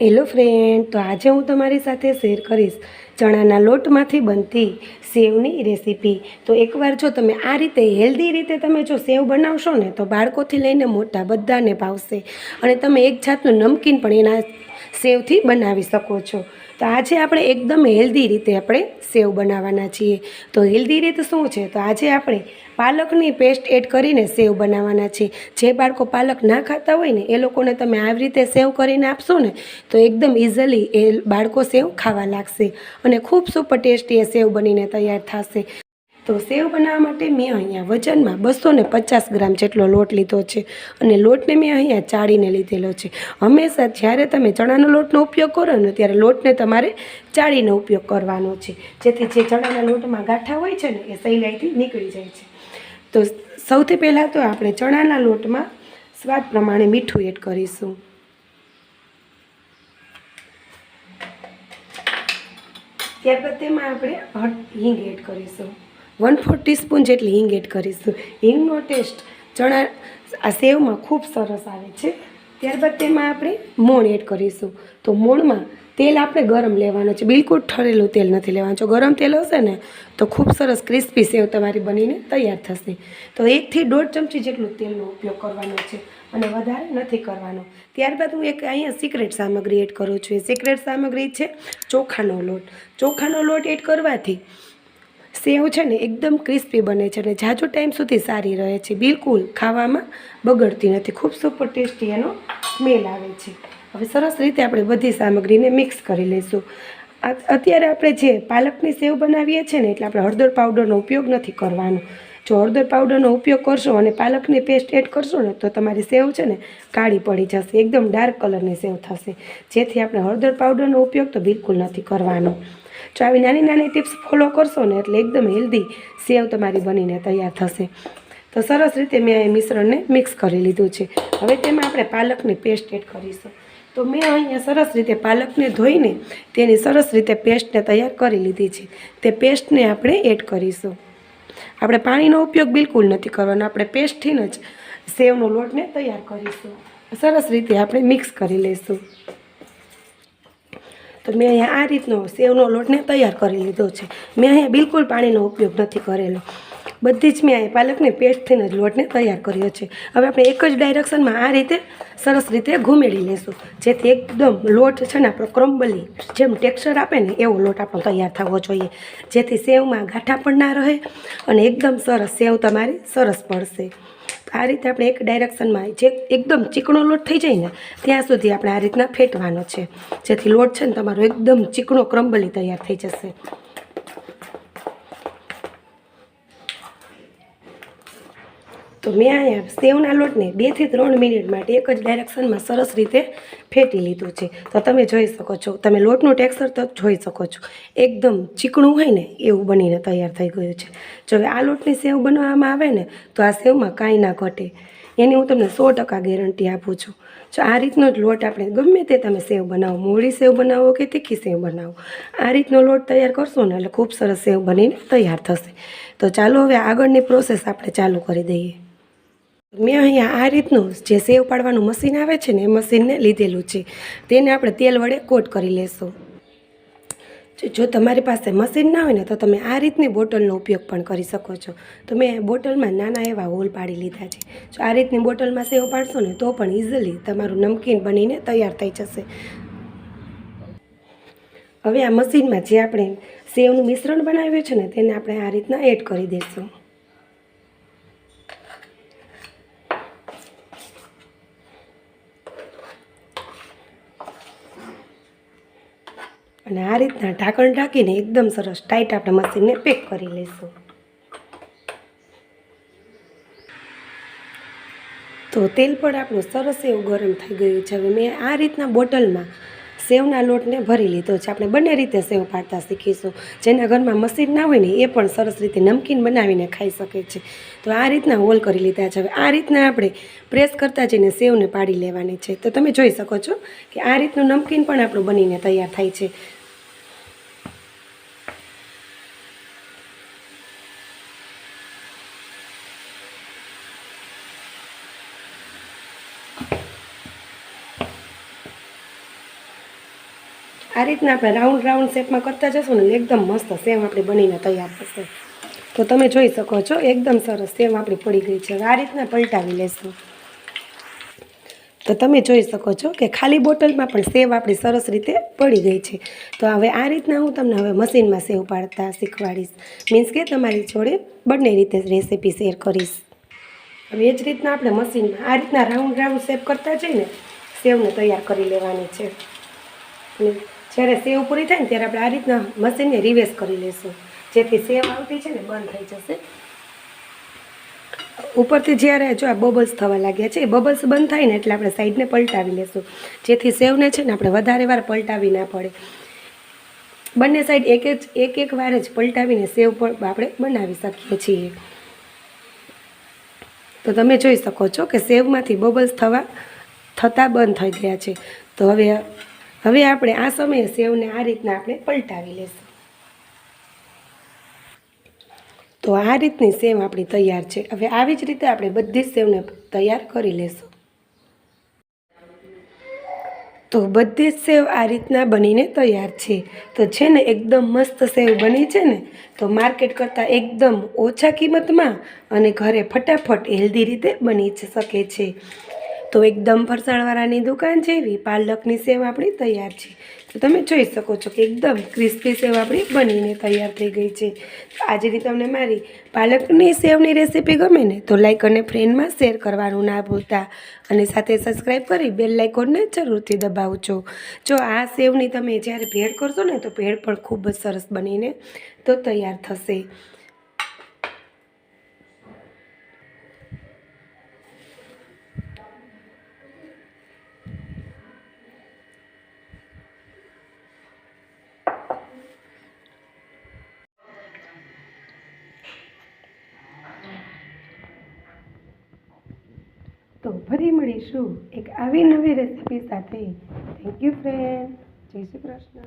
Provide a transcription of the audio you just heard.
Hello friend તો આજે હું તમારી સાથે શેર કરીશ ચણાના લોટમાંથી બનતી સેવની રેસીપી તો એકવાર જો તમે આ રીતે હેલ્ધી રીતે તમે જો સેવ બનાવશો ને, તો બાળકોથી લઈને મોટા બધાને ભાવશે. અને તમે એક જાતનું નમકીન પણ એના સેવથી બનાવી શકો છો. તો આજે આપણે એકદમ હેલ્ધી રીતે આપણે સેવ બનાવવાના છીએ. તો હેલ્ધી રીત શું છે? તો આજે આપણે પાલકની પેસ્ટ એડ કરીને સેવ બનાવવાના છીએ. જે બાળકો પાલક ના ખાતા હોય ને, એ લોકોને તમે આવી રીતે સેવ કરીને આપશો ને, તો એકદમ ઇઝીલી એ બાળકો સેવ ખાવા લાગશે અને ખૂબ સુપર ટેસ્ટી એ સેવ બનીને તૈયાર થશે. તો સેવ બનાવવા માટે મેં અહીંયા વજનમાં બસો ને પચાસ ગ્રામ જેટલો લોટ લીધો છે અને લોટને મેં અહીંયા ચાળીને લીધેલો છે. હંમેશા જ્યારે તમે ચણાનો લોટનો ઉપયોગ કરો ને ત્યારે લોટને તમારે ચાળીનો ઉપયોગ કરવાનો છે. જેથી જે ચણાના લોટમાં ગાંઠા હોય છે ને એ સહેલાઈથી નીકળી જાય છે. તો સૌથી પહેલાં તો આપણે ચણાના લોટમાં સ્વાદ પ્રમાણે મીઠું એડ કરીશું. ત્યારબાદ તેમાં આપણે હિંગ એડ કરીશું. વન ફોર ટીસ્પૂન જેટલી હિંગ એડ કરીશું. હિંગનો ટેસ્ટ ચણા આ સેવમાં ખૂબ સરસ આવે છે. ત્યારબાદ તેમાં આપણે મોણ એડ કરીશું. તો મોણમાં તેલ આપણે ગરમ લેવાનું છે. બિલકુલ ઠરેલું તેલ નથી લેવાનું. જો ગરમ તેલ હશે ને, તો ખૂબ સરસ ક્રિસ્પી સેવ તમારી બનીને તૈયાર થશે. તો એકથી દોઢ ચમચી જેટલું તેલનો ઉપયોગ કરવાનો છે અને વધારે નથી કરવાનો. ત્યારબાદ હું એક અહીંયા સિક્રેટ સામગ્રી એડ કરું છું. એ સિક્રેટ સામગ્રી છે ચોખાનો લોટ. ચોખાનો લોટ એડ કરવાથી સેવ છે ને એકદમ ક્રિસ્પી બને છે અને જાજો ટાઈમ સુધી સારી રહે છે. બિલકુલ ખાવામાં બગડતી નથી. ખૂબ સુપર ટેસ્ટી એનો સ્મેલ આવે છે. હવે સરસ રીતે આપણે બધી સામગ્રીને મિક્સ કરી લઈશું. અત્યારે આપણે જે પાલકની સેવ બનાવીએ છીએ ને એટલે આપણે હળદર પાવડરનો ઉપયોગ નથી કરવાનો. જો હળદર પાવડરનો ઉપયોગ કરશો અને પાલકની પેસ્ટ એડ કરશો ને તો તમારી સેવ છે ને કાળી પડી જશે. એકદમ ડાર્ક કલરની સેવ થશે. જેથી આપણે હળદર પાવડરનો ઉપયોગ તો બિલકુલ નથી કરવાનો. જો આવી નાની નાની ટિપ્સ ફોલો કરશો ને એટલે એકદમ હેલ્ધી સેવ તમારી બનીને તૈયાર થશે. તો સરસ રીતે મેં એ મિશ્રણને મિક્સ કરી લીધું છે. હવે તેમાં આપણે પાલકની પેસ્ટ એડ કરીશું. તો મેં અહીંયા સરસ રીતે પાલકને ધોઈને તેની સરસ રીતે પેસ્ટને તૈયાર કરી લીધી છે. તે પેસ્ટને આપણે એડ કરીશું. આપણે પાણીનો ઉપયોગ બિલકુલ નથી કરવાનો. આપણે પેસ્ટથી જ સેવનો લોટને તૈયાર કરીશું. સરસ રીતે આપણે મિક્સ કરી લઈશું. તો મેં અહીંયા આ રીતનો સેવનો લોટને તૈયાર કરી લીધો છે. મેં અહીંયા બિલકુલ પાણીનો ઉપયોગ નથી કરેલો. બધી જ મેં અહીંયા પાલકને પેસ્ટથીને જ લોટને તૈયાર કર્યો છે. હવે આપણે એક જ ડાયરેક્શનમાં આ રીતે સરસ રીતે ઘૂમેડી લેશું. જેથી એકદમ લોટ છે ને આપણો ક્રમ્બલી જેમ ટેક્સચર આપે ને એવો લોટ આપણો તૈયાર થવો જોઈએ. જેથી સેવમાં ગાંઠા પણ ના રહે અને એકદમ સરસ સેવ તમારી સરસ પડશે. આ રીતે આપણે એક ડાયરેક્શનમાં જે એકદમ ચીકણો લોટ થઈ જાય ને, ત્યાં સુધી આપણે આ રીતના ફેટવાનો છે. જેથી લોટ છે ને તમારો એકદમ ચીકણો ક્રમ્બલી તૈયાર થઈ જશે. તો મેં અહીંયા સેવના લોટને બેથી ત્રણ મિનિટ માટે એક જ ડાયરેક્શનમાં સરસ રીતે ફેટી લીધું છે. તો તમે જોઈ શકો છો, તમે લોટનું ટેક્સચર તો જોઈ શકો છો. એકદમ ચીકણું હોય ને એવું બનીને તૈયાર થઈ ગયું છે. જો આ લોટની સેવ બનાવવામાં આવે ને, તો આ સેવમાં કાંઈ ના ઘટે. એની હું તમને સો ટકા ગેરંટી આપું છું. જો આ રીતનો જ લોટ આપણે ગમે તે તમે સેવ બનાવો મોડી સેવ બનાવો કે તીખી સેવ બનાવો, આ રીતનો લોટ તૈયાર કરશો ને એટલે ખૂબ સરસ સેવ બનીને તૈયાર થશે. તો ચાલો હવે આગળની પ્રોસેસ આપણે ચાલુ કરી દઈએ. મેં અહીંયા આ રીતનું જે સેવ પાડવાનું મશીન આવે છે ને એ મશીનને લીધેલું છે. તેને આપણે તેલ વડે કોટ કરી લેશું. જો- તમારી પાસે મશીન ના હોય ને તો તમે આ રીતની બોટલનો ઉપયોગ પણ કરી શકો છો. તો મેં બોટલમાં નાના એવા હોલ પાડી લીધા છે. જો આ રીતની બોટલમાં સેવ પાડશો ને તો પણ ઇઝીલી તમારું નમકીન બનીને તૈયાર થઈ જશે. હવે આ મશીનમાં જે આપણે સેવનું મિશ્રણ બનાવ્યું છે ને તેને આપણે આ રીતના એડ કરી દઈશું. અને આ રીતના ઢાંકણ ઢાંકીને એકદમ સરસ ટાઈટ આપણે મશીનને પેક કરી લઈશું. તો તેલ પણ આપણું સરસ એવું ગરમ થઈ ગયું છે. હવે મેં આ રીતના બોટલમાં સેવના લોટને ભરી લીધો છે. આપણે બંને રીતે સેવ પાડતા શીખીશું. જેના ઘરમાં મશીન ના હોય ને, એ પણ સરસ રીતે નમકીન બનાવીને ખાઈ શકે છે. તો આ રીતના હોલ કરી લીધા છે. હવે આ રીતના આપણે પ્રેસ કરતા જઈને સેવને પાડી લેવાની છે. તો તમે જોઈ શકો છો કે આ રીતનું નમકીન પણ આપણું બનીને તૈયાર થાય છે. આ રીતના આપણે રાઉન્ડ રાઉન્ડ શેપમાં કરતા જશું ને એકદમ મસ્ત સેવ આપણી બનીને તૈયાર થશે. તો તમે જોઈ શકો છો, એકદમ સરસ સેવ આપણી પડી ગઈ છે. આ રીતના પલટાવી લેશું. તો તમે જોઈ શકો છો કે ખાલી બોટલમાં પણ સેવ આપણી સરસ રીતે પડી ગઈ છે. તો હવે આ રીતના હું તમને હવે મશીનમાં સેવ પાડતા શીખવાડીશ. મીન્સ કે તમારી જોડે બંને રીતે રેસીપી શેર કરીશ. હવે એ જ રીતના આપણે મશીનમાં આ રીતના રાઉન્ડ રાઉન્ડ શેપ કરતા જઈને સેવને તૈયાર કરી લેવાની છે. અને જ્યારે સેવ પૂરી થાય ને ત્યારે આપણે આ રીતના મશીનને રિવેસ કરી લઈશું. જેથી સેવ આવતી છે ને બંધ થઈ જશે. ઉપરથી જ્યારે જો આ બબલ્સ થવા લાગ્યા છે, એ બબલ્સ બંધ થાય ને એટલે આપણે સાઈડને પલટાવી લેશું જેથી સેવને છે ને આપણે વધારે વાર પલટાવી ના પડે. બંને સાઈડ એક જ, એક એક વાર જ પલટાવીને સેવ પણ આપણે બનાવી શકીએ છીએ. તો તમે જોઈ શકો છો કે સેવમાંથી બબલ્સ થવા, થતાં બંધ થઈ ગયા છે. તો હવે હવે આપણે આ સમયે સેવને આ રીતના આપણે પલટાવી લેશું. તો આ રીતની સેવ આપણી તૈયાર છે. હવે આવી જ રીતે આપણે બધી સેવને તૈયાર કરી લેશું. તો બધી જ સેવ આ રીતના બનીને તૈયાર છે. તો છે ને એકદમ મસ્ત સેવ બની છે ને, તો માર્કેટ કરતાં એકદમ ઓછા કિંમતમાં અને ઘરે ફટાફટ હેલ્ધી રીતે બની શકે છે. તો એકદમ ફરસાણવાળાની દુકાન જેવી પાલકની સેવ આપણી તૈયાર છે. તો તમે જોઈ શકો છો કે એકદમ ક્રિસ્પી સેવ આપણી બનીને તૈયાર થઈ ગઈ છે. તો આજે તમને મારી પાલકની સેવની રેસીપી ગમે ને તો લાઈક અને ફ્રેન્ડમાં શેર કરવાનું ના ભૂલતા. અને સાથે સબસ્ક્રાઈબ કરી બેલ લાઇકોનને જરૂરથી દબાવજો. જો આ સેવની તમે જ્યારે ભેળ કરશો ને તો ભેળ પણ ખૂબ જ સરસ બનીને તો તૈયાર થશે. તો ફરી મળીશું એક આવી નવી રેસીપી સાથે. થેન્ક યુ ફ્રેન્ડ જય શ્રી કૃષ્ણ.